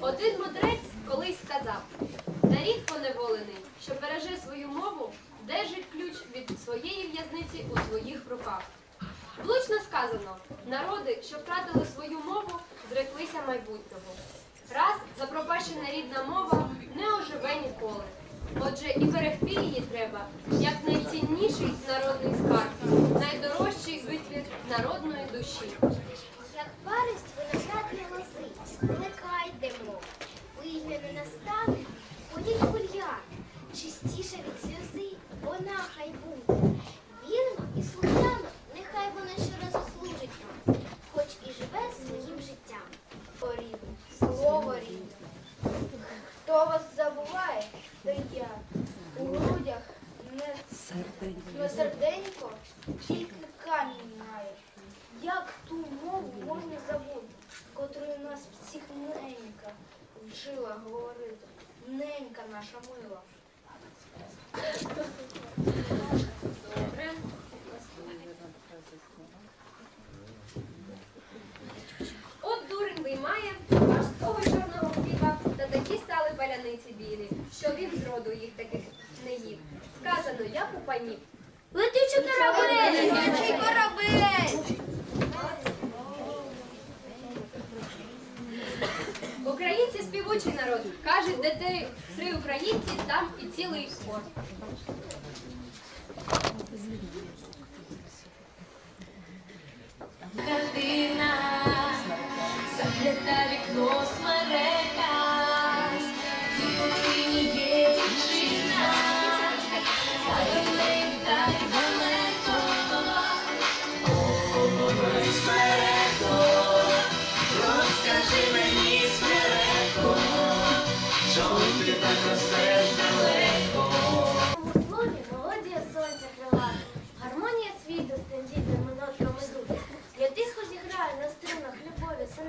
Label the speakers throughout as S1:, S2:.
S1: Один мудрець колись сказав: нарід поневолений, що береже свою мову, держить ключ від своєї в'язниці у своїх руках. Влучно сказано, народи, що втратили свою мову, зреклися майбутнього. Раз запропащена рідна мова не оживе ніколи. Отже, і берегти її треба, як найцінніший народний скарб, найдорожчий витвір народної душі.
S2: Як парість виноградні лози, плекайте мов. Вийде не настане, ходіть гульян, чистіше від сльози, вона хай буде. Вірно і слухняно, нехай вона щоразу служить вам, хоч і живе своїм життям.
S3: рідне, слово рідне. Хто вас забуває, то я. У грудях не, не серденько, тільки камінь має. Як ту мову можна забути, котрою нас всіх ненька вчила говорити. Ненька наша мила.
S1: Добре. От дурень виймає важкого чорного хліба, та такі стали паляниці білі, що він з роду їх таких не їв. Сказано, як у панів.
S2: Летючий корабель!
S3: Летючий корабель!
S1: Українці співучий народ. Кажуть, де ти три українці, там і цілий хор.
S4: Картина заглядає вікно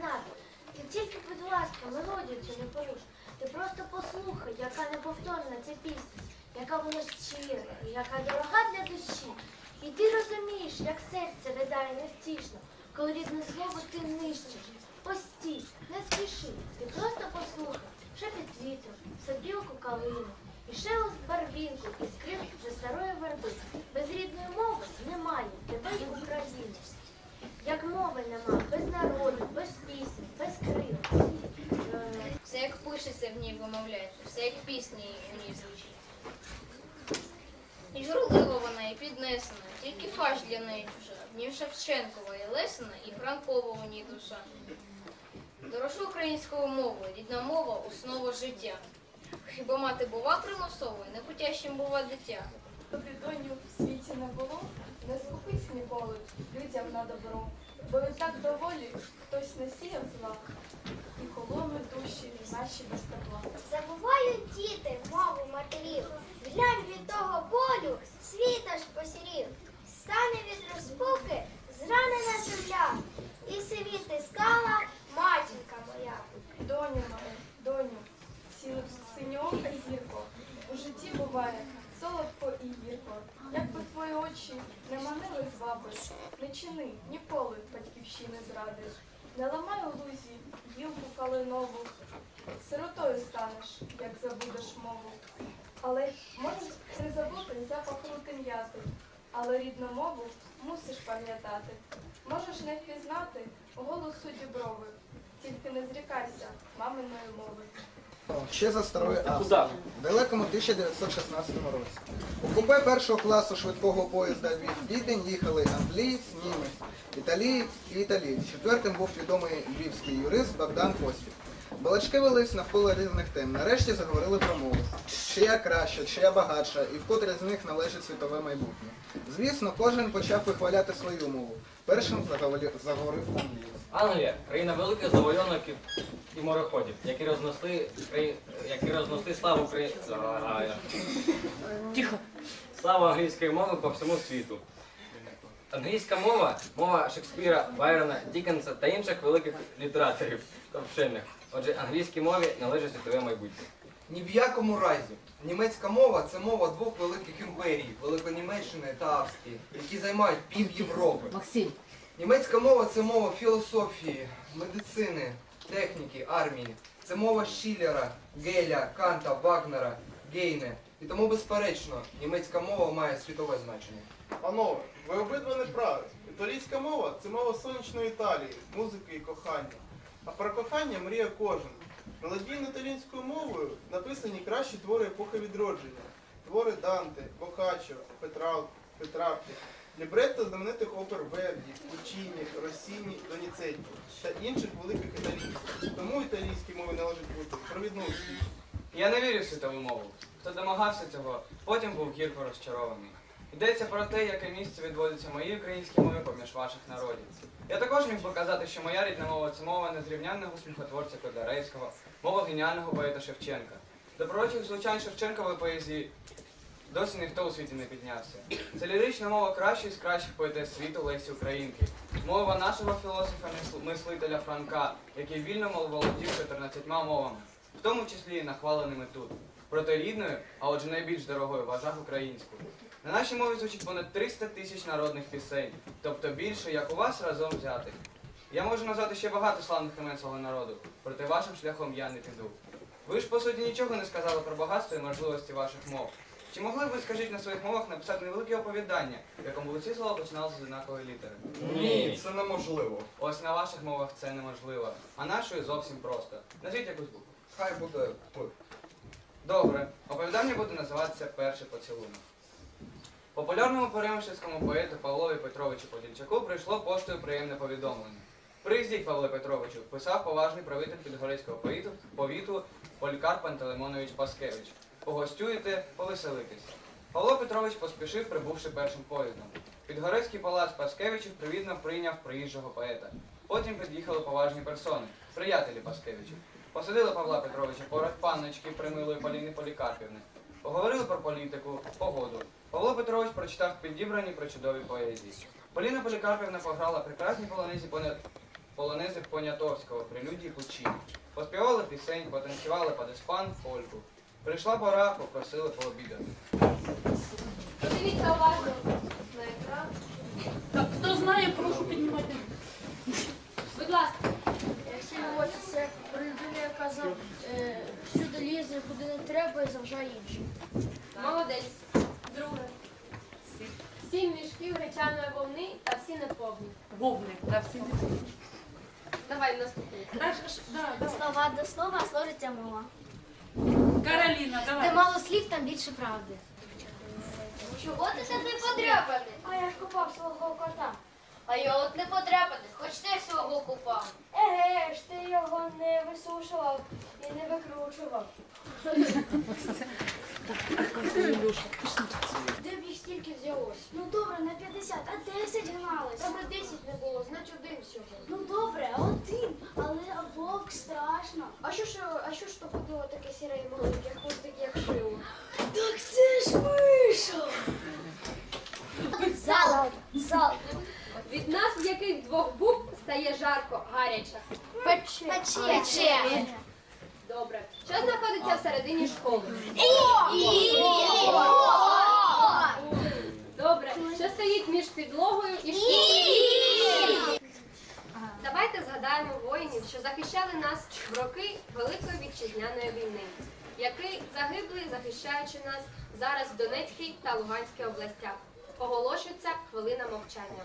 S2: любові. Ти тільки, будь ласка, мелодію цю не поруш. Ти просто послухай, яка неповторна ця пісня, яка вона щира, яка дорога для душі. І ти розумієш, як серце ридає невтішно, коли рідне слово ти нищиш. Постій, не спіши, ти просто послухай, шепіт вітру, сопілку калину, і шелест барвінку, і скрип вже старої верби. Без рідної мови немає тебе і України. Як мови нема, без народу, без пісні, без крил. Е,
S5: Все як пишеться в все як пісні в ній звучить. І журлива вона, і піднесена, тільки фальш для неї чужа. В Шевченкова і Лесина, і Франкова у ній душа. Дорожу українською мовою, рідна мова основа життя. Хіба мати бува примусовою, непутящим бува дитя.
S3: Тобі доню в світі не було, не скупись ніколи людям на добро, бо і так доволі хтось не сіяв зла, і холонуть душі наші без тепла.
S2: Забувають діти мову матерів. Глянь від того болю, світ аж посірів. Стане від розпуки зранена земля, і сивіти скала матінка моя.
S3: Доню моя, доню, сі- синьоока зірко, у житті буває солодко і гірко. Як би твої очі не манили зваби, не чини ніколи батьківщини зради. Не ламай у лузі гілку калинову, сиротою станеш, як забудеш мову. Але можеш не забути запах рути м'яти, але рідну мову мусиш пам'ятати. Можеш не впізнати голосу діброви, тільки не зрікайся маминої мови.
S6: Ще за старої Австрії. В далекому 1916 році. У купе першого класу швидкого поїзда від Відень їхали англієць, німець, італієць і італієць. Четвертим був відомий львівський юрист Богдан Костів. Балачки велись навколо різних тем. Нарешті заговорили про мову. Чия краща, чия багатша, і в котрій з них належить світове майбутнє. Звісно, кожен почав вихваляти свою мову. Першим заговорив заговорив.
S7: Англія країна великих завойовників і мореходів, які рознесли краї- які рознесли славу Украї... Тихо. Славу англійської мови по всьому світу. Англійська мова мова Шекспіра, Байрона, Дікенса та інших великих літераторів та вчених. Отже, англійській мові належить світове майбутнє.
S8: Ні в якому разі. Німецька мова це мова двох великих імперій Великонімеччини та Австрії, які займають пів Європи.
S4: Максим,
S8: Німецька мова це мова філософії, медицини, техніки, армії. Це мова Шіллера, Геля, Канта, Вагнера, Гейне. І тому, безперечно, німецька мова має світове значення.
S9: Панове, ви обидва не праві. Італійська мова це мова сонячної Італії, музики і кохання. А про кохання мріє кожен. Мелодійно італійською мовою написані кращі твори епохи відродження. Твори Данте, Бокаччо, Петрарки, лібретто знаменитих опер Верді, Пучіні, Росіні, Доніцетті та інших великих італійців. Тому італійській мові належить бути провідною.
S10: Я не вірю в світову мову. Хто домагався цього, потім був гірко розчарований. Йдеться про те, яке місце відводиться моїй українській мові поміж ваших народів. Я також міг би казати, що моя рідна мова це мова незрівнянного сміхотворця Котляревського, мова геніального поета Шевченка. До пророчих звучань Шевченкової поезії досі ніхто у світі не піднявся. Це лірична мова кращої з кращих поетес світу Лесі Українки. Мова нашого філософа мисл- мислителя Франка, який вільно володів 14 мовами, в тому числі і нахваленими тут. Проте рідною, а отже найбільш дорогою, вважав українську. На нашій мові звучить понад 300 тисяч народних пісень, тобто більше, як у вас разом взятих. Я можу назвати ще багато славних імен свого народу, проте вашим шляхом я не піду. Ви ж по суті нічого не сказали про багатство і можливості ваших мов. Чи могли б ви, скажіть, на своїх мовах написати невелике оповідання, в якому усі слова починалися з однакової літери?
S8: Ні, це неможливо.
S10: Ось на ваших мовах це неможливо, а нашою зовсім просто. Назвіть якусь букву.
S8: Хай буде П.
S10: Добре, оповідання буде називатися Перший поцілунок. Популярному перемишльському поету Павлові Петровичу Подільчаку прийшло поштою приємне повідомлення. Приїздіть, Павле Петровичу, писав поважний правитель підгорецького повіту, повіту Полікарп Пантелеймонович Паскевич. Погостюєте, повеселитесь. Павло Петрович поспішив, прибувши першим поїздом. Підгорецький палац Паскевичів привітно прийняв приїжджого поета. Потім під'їхали поважні персони, приятелі Паскевичів. Посадили Павла Петровича поряд панночки примилої Поліни Полікарпівни. Поговорили про політику, погоду. Павло Петрович прочитав підібрані причудові поезії. Поліна Полікарпівна пограла прекрасні полонезі поня... полонези Понятовського, прелюдії Пучині. Поспівали пісень, потанцювали падеспан, польку. Прийшла пора, попросили пообідати.
S1: Подивіться уважно на екран.
S11: Так, хто знає, прошу піднімати.
S1: Будь ласка,
S2: Всі це про людину, яка за е, всюди лізе, куди не треба і заважає іншим.
S1: молодець. Друге. Сім мішків гречаної вовни та всі неповні.
S11: Вовник, та всі.
S1: Давай наступний.
S11: Та ж, ж, да, да.
S2: Слова до слова сложиться мова.
S11: Кароліна,
S2: Де мало слів, там більше правди.
S5: Чого ти такий подряпаний?
S2: А я ж купав свого кота.
S5: А я от не подряпаний, хоч ти свого купав.
S2: Еге ж, ти його не висушував і не викручував. Де б їх стільки взялось? Ну добре, на 50, а 10 гналось.
S1: Там і 10 не було, значить один всього.
S2: Ну добре, один, але вовк страшно.
S1: А що ж, а що ж то ходило таке сіре і маленьке, хвостик як шило?
S2: Так це ж вийшов. Зал, зал.
S1: Від нас в яких двох букв стає жарко, гаряче.
S2: Пече. Пече.
S1: Добре. Що знаходиться всередині школи? Добре. Що стоїть між підлогою і школою? Давайте згадаємо воїнів, що захищали нас в роки Великої вітчизняної війни, які загибли, захищаючи нас зараз в Донецькій та Луганській областях. Оголошується хвилина мовчання.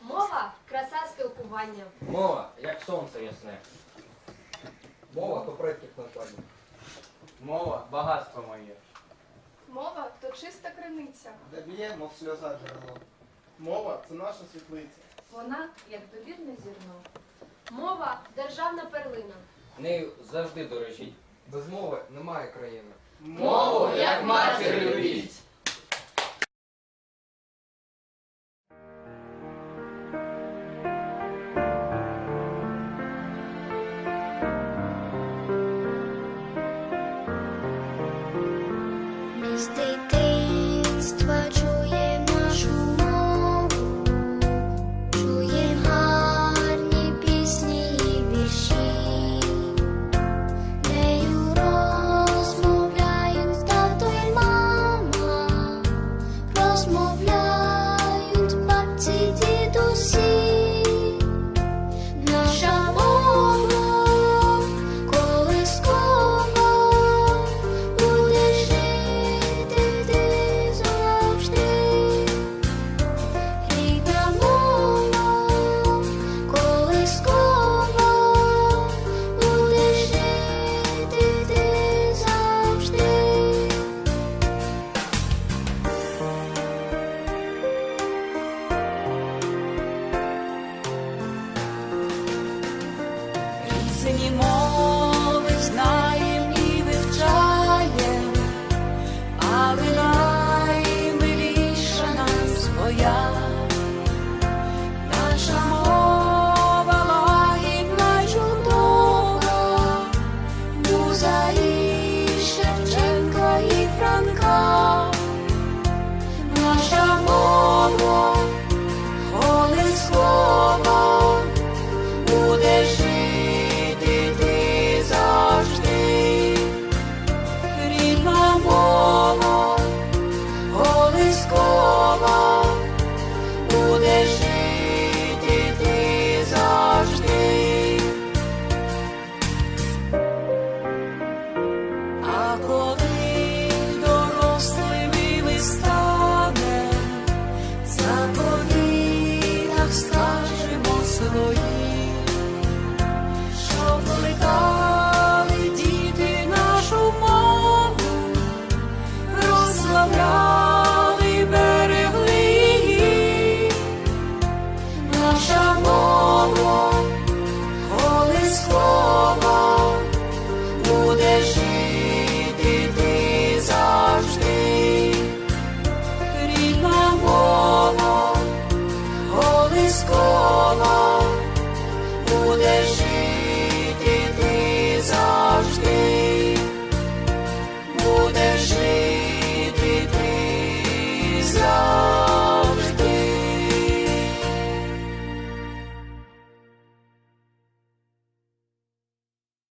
S1: Мова краса спілкування.
S7: Мова, як сонце ясне.
S8: Мова то предків накладів.
S10: Мова багатство моє.
S3: Мова то чиста криниця.
S6: Де б'є, мов сльоза джерело.
S9: Мова це наша світлиця.
S11: Вона як довірне зірно.
S1: Мова державна перлина.
S7: Нею завжди дорожіть.
S8: Без мови немає країни.
S7: Мову, як матір любіть.
S2: Ми
S12: колискова, буде